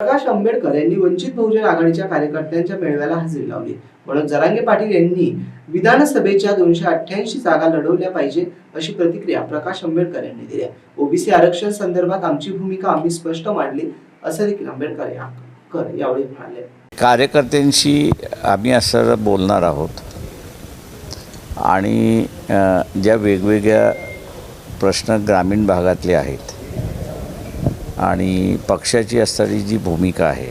प्रकाश आंबेडकर यांनी वंचित बहुजन आघाडीच्या कार्यकर्त्यांच्या मेळाव्याला हजेरी लावली. म्हणून जरांगे पाटील यांनी विधानसभेच्या दोनशे अठ्ठ्याऐंशी जागा लढवल्या पाहिजे अशी प्रतिक्रिया प्रकाश आंबेडकर यांनी दिली ओबीसी आरक्षण संदर्भात आमची भूमिका आम्ही स्पष्ट मांडली असं देखील आंबेडकर या कर यावेळी म्हणाले. कार्यकर्त्यांशी आम्ही असं बोलणार आहोत. आणि ज्या वेगवेगळ्या प्रश्न ग्रामीण भागातले आहेत आणि पक्षाची असणारी जी भूमिका आहे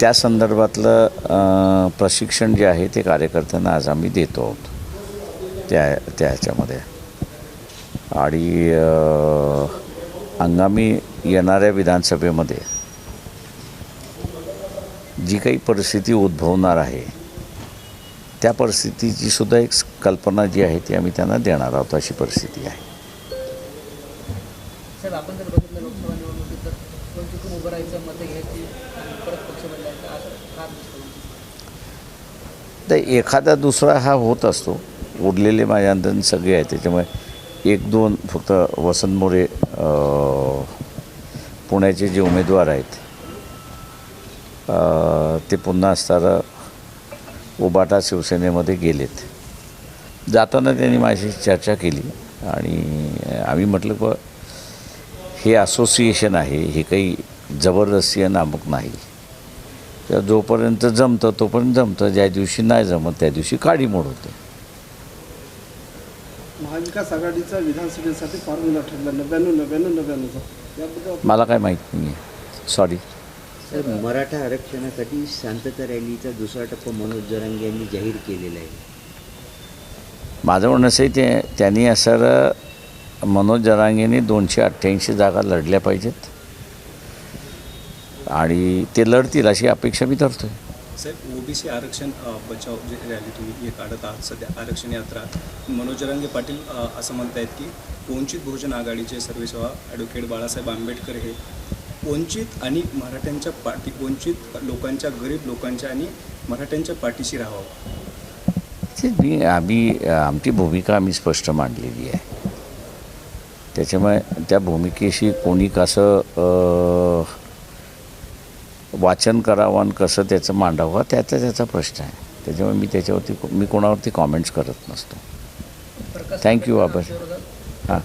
त्या संदर्भातलं प्रशिक्षण जे आहे ते कार्यकर्त्यांना आज आम्ही देतो आहोत. त्या त्या ह्याच्यामध्ये आणि हंगामी येणाऱ्या विधानसभेमध्ये जी काही परिस्थिती उद्भवणार आहे त्या परिस्थितीची सुद्धा एक कल्पना जी आहे ती आम्ही त्यांना देणार आहोत अशी परिस्थिती आहे. वंचितून उभं राहायचं मतं घ्यायची परत पक्ष बदलायचा असं दिसतं तर एखादा दुसरा हा होत असतो. उरलेले माझ्या अंदाज सगळे आहेत त्याच्यामुळे एक दोन फक्त वसंत मोरे पुण्याचे जे उमेदवार आहेत ते पुन्हा असताना उबाटा शिवसेनेमध्ये गेलेत. जाताना त्यांनी माझी चर्चा केली आणि आम्ही म्हटलं ब हे असोसिएशन आहे हे काही जबरदस्ती आणि नामक नाही. तर जोपर्यंत जमतं तोपर्यंत जमतं. ज्या दिवशी नाही जमत त्या दिवशी काडीमोड होते. महाविकास आघाडीचा विधानसभेसाठी फॉर्म्युला ठरला नव्याण्णव नव्याण्णव नव्याण्णवचा याबद्दल मला काय माहीत नाही आहे सॉरी तर मराठा आरक्षणासाठी शांतता रॅलीचा दुसरा टप्पा मनोज जरांगे यांनी जाहीर केलेला आहे. माझं म्हणणं असं आहे ते त्यांनी असं मनोज जरांगेने दोनशे अठ्ठ्याऐंशी जागा लढल्या पाहिजेत. आणि ते लढतील अशी अपेक्षा मी धरतो आहे साहेब ओबीसी आरक्षण बचाव जे रॅली तुम्ही हे काढत आहात सध्या आरक्षण यात्रा मनोज रंगे पाटील असं म्हणतायत की वंचित बहुजन आघाडीचे सर्वेसेवा ॲडव्होकेट बाळासाहेब आंबेडकर हे वंचित आणि मराठ्यांच्या पाठी वंचित लोकांच्या गरीब लोकांच्या आणि मराठ्यांच्या पाठीशी राहावं. मी आम्ही आमची भूमिका आम्ही स्पष्ट मांडलेली आहे. त्याच्यामुळे त्या भूमिकेशी कोणी कसं वाचन करावं आणि कसं त्याचं मांडावं त्याचा त्याचा प्रश्न आहे. त्याच्यामुळे मी त्याच्यावरती मी कोणावरती कॉमेंट्स करत नसतो. आंबेडकर बाबा. हां.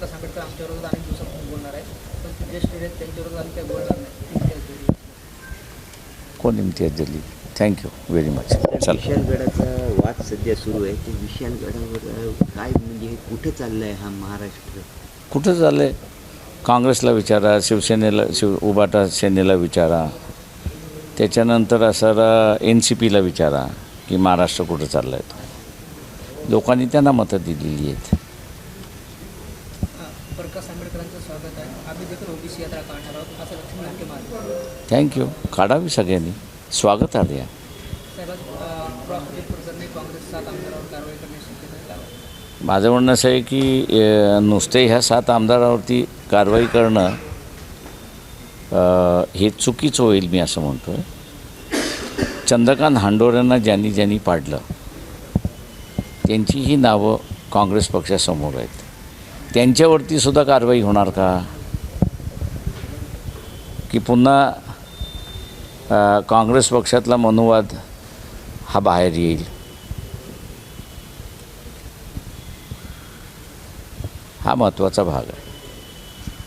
कोण इम्तियाज दिली थँक्यू व्हेरी मच चला. विशालगडाचा वाद सध्या सुरू आहे. ते विशालगडावर काय म्हणजे हे कुठे चाललं आहे हा महाराष्ट्र? कुठं चाललं आहे काँग्रेसला विचारा शिवसेनेला शिव उबाटा सेनेला विचारा. त्याच्यानंतर असं एन सी पीला विचारा की महाराष्ट्र कुठं चाललं आहे तो. लोकांनी त्यांना मतं दिलेली आहेत. थँक्यू काढावी सगळ्यांनी. स्वागत आले. माझं म्हणणं असं आहे की नुसते ह्या सात आमदारावरती कारवाई करणं हे चुकीचं होईल मी असं म्हणतो आहे चंद्रकांत हांडोऱ्यांना ज्यांनी ज्यांनी पाडलं त्यांची ही नावं काँग्रेस पक्षासमोर आहेत. त्यांच्यावरती सुद्धा कारवाई होणार का? की पुन्हा काँग्रेस पक्षातला मनुवाद हा बाहेर येईल? हा महत्त्वाचा भाग आहे.